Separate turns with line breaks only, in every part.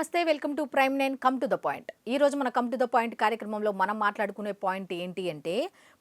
నమస్తే welcome to prime nine. Come to the point. ఈ రోజు మన కమ్ టు ద పాయింట్ కార్యక్రమంలో మనం మాట్లాడుకునే పాయింట్ ఏంటి అంటే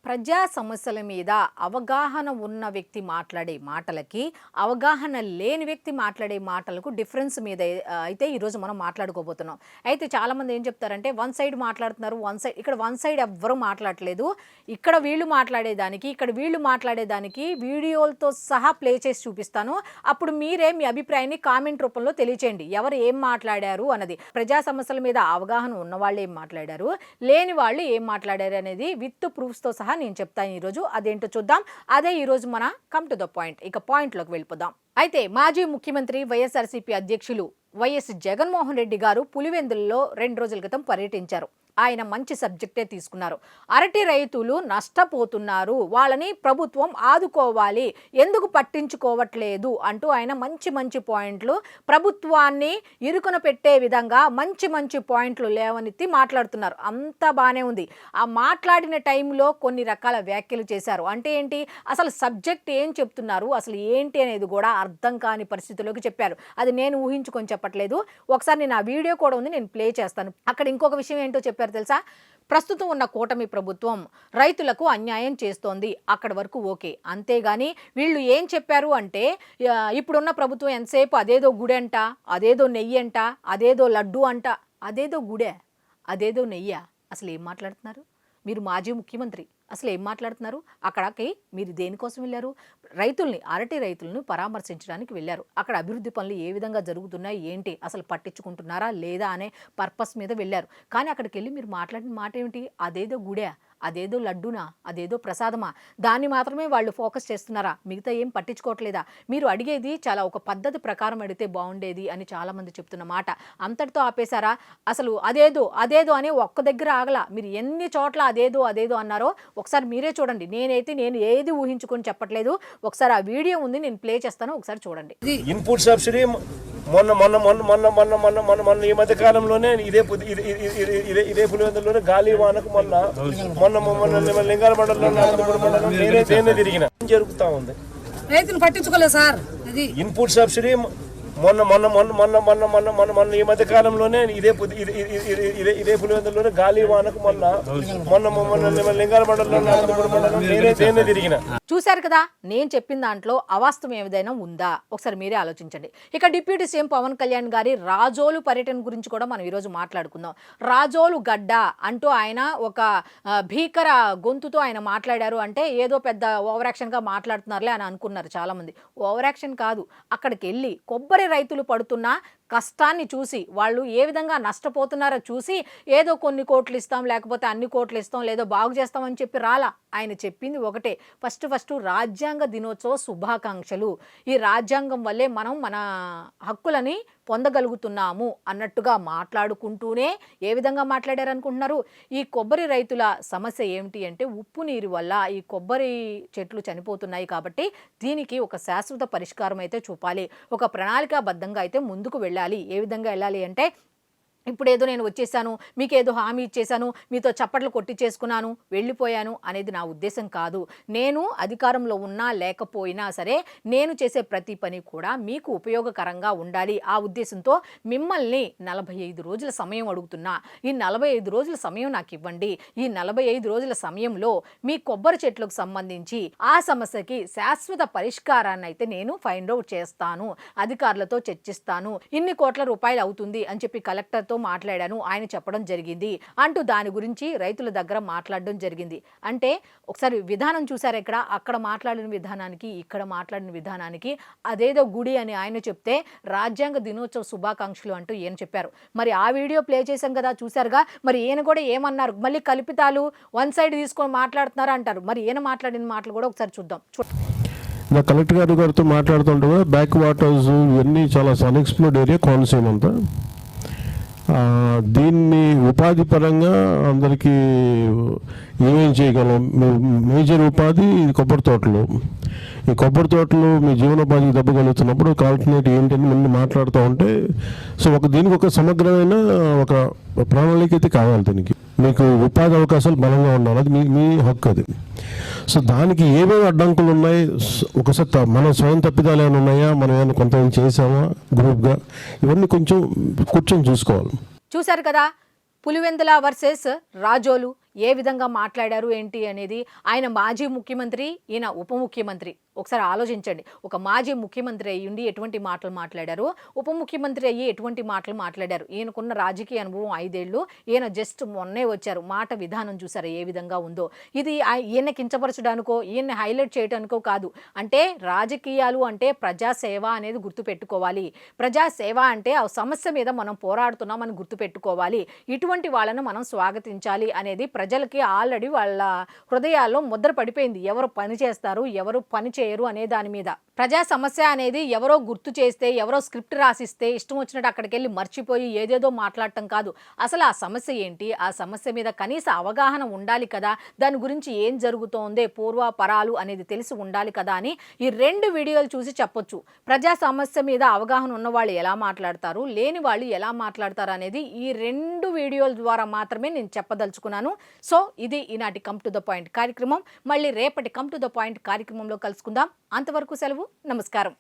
ప్రజా సమస్యల మీద అవగాహన ఉన్న వ్యక్తి మాట్లాడే మాటలకి అవగాహన లేని వ్యక్తి మాట్లాడే మాటలకు డిఫరెన్స్ మీద అయితే ఈరోజు మనం మాట్లాడుకోబోతున్నాం. అయితే చాలామంది ఏం చెప్తారంటే వన్ సైడ్ మాట్లాడుతున్నారు వన్ సైడ్ ఇక్కడ వన్ సైడ్ ఎవ్వరూ మాట్లాడలేదు ఇక్కడ వీళ్ళు మాట్లాడేదానికి ఇక్కడ వీళ్ళు మాట్లాడేదానికి వీడియోలతో సహా ప్లే చేసి చూపిస్తాను. అప్పుడు మీరే మీ అభిప్రాయాన్ని కామెంట్ రూపంలో తెలియచేయండి. ఎవరు ఏం మాట్లాడారు అన్నది. ప్రజా సమస్యల మీద అవగాహన ఉన్నవాళ్ళు ఏం మాట్లాడారు? లేని వాళ్ళు ఏం మాట్లాడారు అనేది విత్ ప్రూఫ్స్తో సహా నేను చెప్తాను ఈరోజు. అదేంటో చూద్దాం. అదే ఈరోజు మన కమ్ టు ద పాయింట్ ఇక పాయింట్లోకి వెళ్ళిపోదాం. అయితే మాజీ ముఖ్యమంత్రి వైఎస్ఆర్సీపీ అధ్యక్షులు వైఎస్ జగన్మోహన్ రెడ్డి గారు పులివెందులలో రెండు రోజుల క్రితం పర్యటించారు. ఆయన మంచి సబ్జెక్టే తీసుకున్నారు. అరటి రైతులు నష్టపోతున్నారు. వాళ్ళని ప్రభుత్వం ఆదుకోవాలి. ఎందుకు పట్టించుకోవట్లేదు? అంటూ ఆయన మంచి మంచి పాయింట్లు ప్రభుత్వాన్ని ఇరుకున పెట్టే విధంగా మంచి మంచి పాయింట్లు లేవనెత్తి మాట్లాడుతున్నారు. అంతా బాగానే ఉంది. ఆ మాట్లాడిన టైంలో కొన్ని రకాల వ్యాఖ్యలు చేశారు. అంటే ఏంటి? అసలు సబ్జెక్ట్ ఏం చెప్తున్నారు? అసలు ఏంటి అనేది కూడా అర్థం కాని పరిస్థితిలోకి చెప్పారు. అది నేను ఊహించుకొని చెప్పట్లేదు. ఒకసారి నేను ఆ వీడియో కూడా ఉంది. నేను ప్లే చేస్తాను. అక్కడ ఇంకొక విషయం ఏంటో చెప్పారు తెలుసా? ప్రస్తుతం ఉన్న కూటమి ప్రభుత్వం రైతులకు అన్యాయం చేస్తోంది. అక్కడి వరకు ఓకే. అంతేగాని వీళ్ళు ఏం చెప్పారు అంటే ఇప్పుడున్న ప్రభుత్వం ఎంతసేపు అదేదో గుడి అంట అదేదో నెయ్యి అంట అదేదో లడ్డు అంట అదేదో గుడే అదేదో నెయ్యా? అసలు ఏం మాట్లాడుతున్నారు? మీరు మాజీ ముఖ్యమంత్రి. అసలు ఏం మాట్లాడుతున్నారు? అక్కడికి మీరు దేనికోసం వెళ్ళారు? రైతుల్ని అరటి రైతులను పరామర్శించడానికి వెళ్ళారు. అక్కడ అభివృద్ధి పనులు ఏ విధంగా జరుగుతున్నాయి? ఏంటి? అసలు పట్టించుకుంటున్నారా? లేదా? అనే పర్పస్ మీద వెళ్ళారు. కానీ అక్కడికి వెళ్ళి మీరు మాట్లాడిన మాట ఏమిటి అదేదో గుడే అదేదో లడ్డునా? అదేదో ప్రసాదమా? దాన్ని మాత్రమే వాళ్ళు ఫోకస్ చేస్తున్నారా? మిగతా ఏం పట్టించుకోవట్లేదా? మీరు అడిగేది చాలా ఒక పద్ధతి ప్రకారం అడిగితే బాగుండేది అని చాలామంది చెప్తున్న మాట. అంతటితో ఆపేశారా? అసలు అదేదో అదేదో అని ఒక్క దగ్గర ఆగలా. మీరు ఎన్ని చోట్ల అదేదో అదేదో అన్నారో ఒకసారి మీరే చూడండి. నేనైతే నేను ఏది ఊహించుకొని చెప్పట్లేదు. ఒకసారి ఆ వీడియో ఉంది నేను ప్లే చేస్తాను. ఒకసారి చూడండి.
ఇన్పుట్ సబ్సిడీ మొన్న మొన్న మొన్న మొన్న మొన్న మొన్న మొన్న మొన్న ఈ మధ్య కాలంలోనే ఇదే ఇది- ఇది- పులివెందులోనే గాలి వానకు మొన్న మొన్న మొన్న లింగాల మండలంలో మండలం నేనే తిరిగిన. జరుగుతా ఉంది?
రైతును పట్టించుకోలేదు సార్.
ఇన్పుట్ సబ్సిడీ మొన్న మొన్న మొన్న మొన్న మొన్న మొన్న మొన్న మొన్న ఈ మధ్య కాలంలోనే ఇదే ఇది- ఇది- పులివెందులోనే గాలి వానకు మొన్న మొన్న మొన్న లింగాల మండలంలో నేనే నేనే తిరిగిన.
చూశారు కదా నేను చెప్పిన దాంట్లో అవాస్తవం ఏదైనా ఉందా? ఒకసారి మీరే ఆలోచించండి. ఇక డిప్యూటీ సీఎం పవన్ కళ్యాణ్ గారి రాజోలు పర్యటన గురించి కూడా మనం ఈరోజు మాట్లాడుకుందాం. రాజోలు గడ్డ అంటూ ఆయన ఒక భీకర గొంతుతో ఆయన మాట్లాడారు అంటే ఏదో పెద్ద ఓవర్ యాక్షన్గా మాట్లాడుతున్నారులే అని అనుకున్నారు చాలామంది. ఓవర్ యాక్షన్ కాదు అక్కడికి వెళ్ళి కొబ్బరి రైతులు పడుతున్న కష్టాన్ని చూసి వాళ్ళు ఏ విధంగా నష్టపోతున్నారో చూసి ఏదో కొన్ని కోట్లు ఇస్తాం లేకపోతే అన్ని కోట్లు ఇస్తాం లేదో బాగు చేస్తామని చెప్పి రాలా. ఆయన చెప్పింది ఒకటే. ఫస్ట్ ఫస్ట్ రాజ్యాంగ దినోత్సవ శుభాకాంక్షలు. ఈ రాజ్యాంగం వల్లే మనం మన హక్కులని పొందగలుగుతున్నాము అన్నట్టుగా మాట్లాడుకుంటూనే ఏ విధంగా మాట్లాడారనుకుంటున్నారు? ఈ కొబ్బరి రైతుల సమస్య ఏమిటి అంటే ఉప్పు నీరు వల్ల ఈ కొబ్బరి చెట్లు చనిపోతున్నాయి కాబట్టి దీనికి ఒక శాశ్వత పరిష్కారం అయితే చూపాలి. ఒక ప్రణాళికాబద్ధంగా అయితే ముందుకు వెళ్ళాలి. ఏ విధంగా వెళ్ళాలి అంటే ఇప్పుడు ఏదో నేను వచ్చేసాను మీకు ఏదో హామీ ఇచ్చేసాను మీతో చప్పట్లు కొట్టించేసుకున్నాను వెళ్ళిపోయాను అనేది నా ఉద్దేశం కాదు. నేను అధికారంలో ఉన్నా లేకపోయినా సరే నేను చేసే ప్రతి పని కూడా మీకు ఉపయోగకరంగా ఉండాలి. ఆ ఉద్దేశంతో మిమ్మల్ని నలభై ఐదు రోజుల సమయం అడుగుతున్నా. ఈ నలభై ఐదు రోజుల సమయం నాకు ఇవ్వండి. ఈ నలభై ఐదు రోజుల సమయంలో మీ కొబ్బరి చెట్లకు సంబంధించి ఆ సమస్యకి శాశ్వత పరిష్కారాన్ని అయితే నేను ఫైండ్ అవుట్ చేస్తాను. అధికారులతో చర్చిస్తాను. ఇన్ని కోట్ల రూపాయలు అవుతుంది అని చెప్పి కలెక్టర్తో మాట్లాడాను ఆయన చెప్పడం జరిగింది అంటూ దాని గురించి రైతుల దగ్గర మాట్లాడడం జరిగింది. అంటే ఒకసారి విధానం చూసారు ఇక్కడ? అక్కడ మాట్లాడిన విధానానికి ఇక్కడ మాట్లాడిన విధానానికి అదేదో గుడి అని ఆయన చెప్తే రాజ్యాంగ దినోత్సవ శుభాకాంక్షలు అంటూ ఈయన చెప్పారు. మరి ఆ వీడియో ప్లే చేశాం కదా చూసారుగా మరి ఈయన కూడా ఏమన్నారు? మళ్ళీ కల్పితాలు వన్ సైడ్ తీసుకొని మాట్లాడుతున్నారు అంటారు. మరి ఈయన మాట్లాడిన మాటలు కూడా ఒకసారి చూద్దాం.
ఇలా కలెక్టర్ గారి గారితో మాట్లాడుతుంటే బ్యాక్ వాటర్స్ ఇవన్నీ చాలా అన్ఎక్స్ప్లోర్డ్ ఏరియా కోనసీమ అంతా. దీన్ని ఉపాధి పరంగా అందరికీ ఏమేం చేయగలం? మీ మేజర్ ఉపాధి కొబ్బరి తోటలు. ఈ కొబ్బరి తోటలు మీ జీవనోపాధికి దెబ్బ కలుగుతున్నప్పుడు ఏంటని ముందు మాట్లాడుతూ ఉంటే సో ఒక దీనికి ఒక సమగ్రమైన ఒక ప్రణాళిక అయితే కావాలి దీనికి. మీకు ఉపాధి అవకాశాలు బలంగా ఉండాలి. అది మీ మీ హక్కు అది. సో దానికి ఏమేమి అడ్డంకులు ఉన్నాయి? ఒకసారి మన స్వయం తప్పిదాలు ఏమైనా ఉన్నాయా? మనం ఏమైనా కొంత చేసామా గ్రూప్గా? ఇవన్నీ కొంచెం కూర్చొని చూసుకోవాలి.
చూశారు కదా? పులివెందుల వర్సెస్ రాజోలు ఏ విధంగా మాట్లాడారు ఏంటి అనేది ఆయన మాజీ ముఖ్యమంత్రి ఈయన ఉప ముఖ్యమంత్రి. ఒకసారి ఆలోచించండి. ఒక మాజీ ముఖ్యమంత్రి అయ్యుండి ఎటువంటి మాటలు మాట్లాడారు? ఉప ముఖ్యమంత్రి అయ్యి ఎటువంటి మాటలు మాట్లాడారు? ఈయనకున్న రాజకీయ అనుభవం ఐదేళ్ళు ఈయన జస్ట్ మొన్నే వచ్చారు. మాట విధానం చూసారు? ఏ విధంగా ఉందో? ఇది ఆ- ఈయన కించపరచడానికో ఈయన్ని హైలైట్ చేయడానికో కాదు. అంటే రాజకీయాలు అంటే ప్రజాసేవ అనేది గుర్తుపెట్టుకోవాలి. ప్రజాసేవ అంటే ఆ సమస్య మీద మనం పోరాడుతున్నామని గుర్తుపెట్టుకోవాలి. ఇటువంటి వాళ్ళను మనం స్వాగతించాలి అనేది ప్రజలకి ఆల్రెడీ వాళ్ళ హృదయాల్లో ముద్ర పడిపోయింది. ఎవరు పని చేస్తారు? ఎవరు పని చేయరు అనే దాని మీద. ప్రజా సమస్య అనేది ఎవరో గుర్తు చేస్తే ఎవరో స్క్రిప్ట్ రాసిస్తే ఇష్టం వచ్చినట్టు అక్కడికి వెళ్ళి మర్చిపోయి ఏదేదో మాట్లాడటం కాదు. అసలు ఆ సమస్య ఏంటి? ఆ సమస్య మీద కనీస అవగాహన ఉండాలి కదా? దాని గురించి ఏం జరుగుతోంది? పూర్వాపరాలు అనేది తెలిసి ఉండాలి కదా అని ఈ రెండు వీడియోలు చూసి చెప్పొచ్చు. ప్రజా సమస్య మీద అవగాహన ఉన్న వాళ్ళు ఎలా మాట్లాడతారు? లేని వాళ్ళు ఎలా మాట్లాడతారు అనేది ఈ రెండు వీడియోల ద్వారా మాత్రమే నేను చెప్పదలుచుకున్నాను. సో ఇది ఈనాటి కమ్ టు ద పాయింట్ కార్యక్రమం. మళ్ళీ రేపటి కమ్ టు ద పాయింట్ కార్యక్రమంలో కలుసుకుందాం. అంతవరకు సెలవు. నమస్కారం.